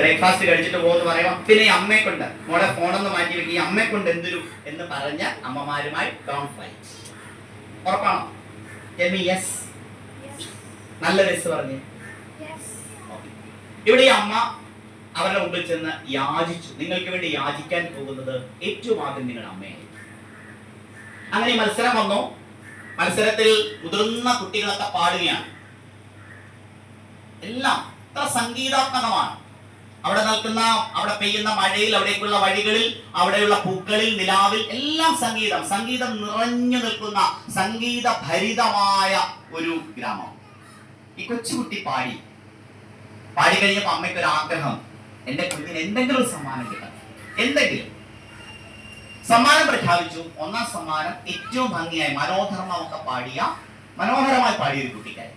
Breakfast കഴിച്ചിട്ട് പോകുമെന്ന് പറയുമ്പോൾ പിന്നെ ഈ അമ്മയെ കൊണ്ട് മോളെ ഫോണൊന്ന് മാറ്റി വെക്കുക ഈ അമ്മയെ കൊണ്ട് എന്തൊരു എന്ന് പറഞ്ഞ അമ്മമാരുമായി ഫൈറ്റ് ഉറപ്പാണോ? യെസ് നല്ല രസ് പറഞ്ഞു. ഇവിടെ ഈ അമ്മ അവരുടെ മുമ്പിൽ ചെന്ന് യാചിച്ചു. നിങ്ങൾക്ക് വേണ്ടി യാചിക്കാൻ പോകുന്നത് ഏറ്റവും ആദ്യം നിങ്ങളുടെ അമ്മയായിരിക്കും അങ്ങനെ മത്സരം വന്നു. മത്സരത്തിൽ മുതിർന്ന കുട്ടികളൊക്കെ പാടുകയാണ്. എല്ലാം എത്ര സംഗീതാത്മകമാണ്. അവിടെ അവിടെ പെയ്യുന്ന മഴയിൽ അവിടേക്കുള്ള വഴികളിൽ അവിടെയുള്ള പൂക്കളിൽ നിലാവിൽ എല്ലാം സംഗീതം സംഗീതം നിറഞ്ഞു നിൽക്കുന്ന സംഗീത ഭരിതമായ ഒരു ഗ്രാമം. ഈ കൊച്ചുകുട്ടി പാടി. പാടി കഴിഞ്ഞപ്പോ അമ്മയ്ക്ക് ഒരു ആഗ്രഹം. എന്റെ കുഞ്ഞിന് എന്തെങ്കിലും സമ്മാനം കിട്ടണം. എന്തെങ്കിലും. സമ്മാനം പ്രഖ്യാപിച്ചു. ഒന്നാം സമ്മാനം ഏറ്റവും ഭംഗിയായി മനോധർമ്മമൊക്കെ പാടിയ മനോഹരമായി പാടിയ ഒരു കുട്ടിക്കായി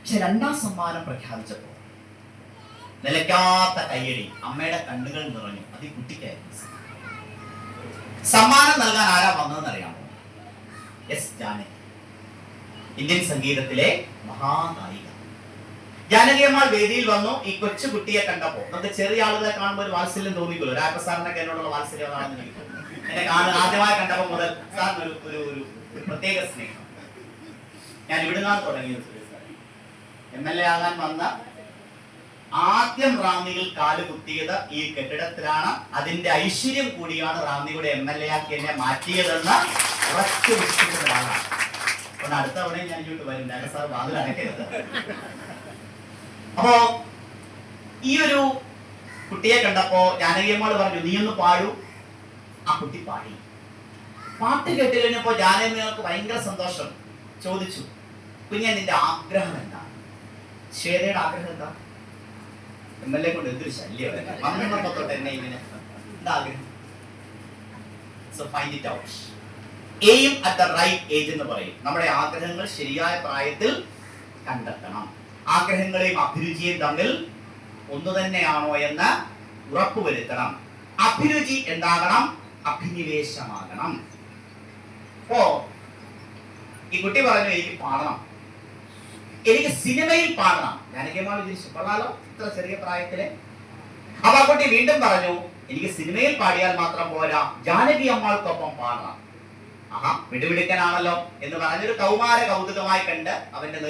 പക്ഷെ രണ്ടാം സമ്മാനം പ്രഖ്യാപിച്ചപ്പോ നിലയ്ക്കാത്ത കയ്യടി. അമ്മയുടെ കണ്ണുകൾ നിറഞ്ഞു. അത് ഈ കുട്ടിക്കായിരുന്നു സമ്മാനം നൽകാൻ ആരാ വന്നതെന്ന് അറിയാമോ? എസ് ജാനകി. ഇന്ത്യൻ സംഗീതത്തിലെ മഹാനായിക. ജാനകിയമ്മാൾ വേദിയിൽ വന്നു. ഈ കൊച്ചു കുട്ടിയെ കണ്ടപ്പോ നമുക്ക് ചെറിയ ആളുകളെ കാണുമ്പോൾ ഒരു വാത്സല്യം തോന്നിക്കുമല്ലോ. രാഘവസാറിനൊക്കെ എന്നോടുള്ള വാത്സല്യം എന്നെ കാണുന്ന ആദ്യമായി കണ്ടപ്പോൾ മുതൽ സാറിന് ഒരു ഒരു ഒരു പ്രത്യേക സ്നേഹം. ഞാൻ ഇവിടുന്നാണ് തുടങ്ങിയത്. എം എൽ എ ആകാൻ വന്ന ആദ്യം റാന്നിയിൽ കാൽ കുത്തിയത് ഈ കെട്ടിടത്തിലാണ്. അതിന്റെ ഐശ്വര്യം കൂടിയാണ് റാന്നിയുടെ എം എൽ എ ആക്കി എന്നെ മാറ്റിയതെന്ന് ഉറച്ചു വിശ്വസിക്കുന്ന ഒരാളാണ്. അടുത്ത തവണ ഞാൻ ഇങ്ങോട്ട് വരും. സാർ വാതിൽ അടയ്ക്കരുത്. അപ്പോ ഈ ഒരു കുട്ടിയെ കണ്ടപ്പോ ജാനകിയമ്മോട് പറഞ്ഞു നീ ഒന്ന് പാടൂ. ആ കുട്ടി പാടി. പാട്ട് കേട്ട് കഴിഞ്ഞപ്പോ ജാനകിയമ്മക്ക് ഭയങ്കര സന്തോഷം. ചോദിച്ചു കുഞ്ഞെ നിന്റെ ആഗ്രഹം എന്താ ശ്വേതയുടെ ആഗ്രഹം എന്താ? എം എൽ എ കൊണ്ട് എന്തൊരു ശല്യം തൊട്ട് എന്നെ ഇങ്ങനെ. Aim at the right age എന്ന് പറയും. നമ്മുടെ ആഗ്രഹങ്ങൾ ശരിയായ പ്രായത്തിൽ കണ്ടെത്തണം. ആഗ്രഹങ്ങളെയും അഭിരുചിയും തമ്മിൽ ഒന്നു തന്നെയാണോ എന്ന് ഉറപ്പുവരുത്തണം അഭിരുചി എന്താകണം? അഭിനിവേശമാകണം. അപ്പോ ഈ കുട്ടി പറഞ്ഞു എനിക്ക് പാടണം. എനിക്ക് സിനിമയിൽ പാടണം. ജാനകിയമ്മ വിചാരിച്ചു കൊള്ളാലോ. ഇത്ര ചെറിയ പ്രായത്തിൽ. കുട്ടി വീണ്ടും പറഞ്ഞു എനിക്ക് സിനിമയിൽ പാടിയാൽ മാത്രം പോരാ. ജാനകി അമ്മാൾക്കൊപ്പം പാടണം. ആഹാ വിടുവിടുക്കനാണല്ലോ എന്ന് പറഞ്ഞൊരു കൗമാര കൗതുകമായി കണ്ട് അവന്റെ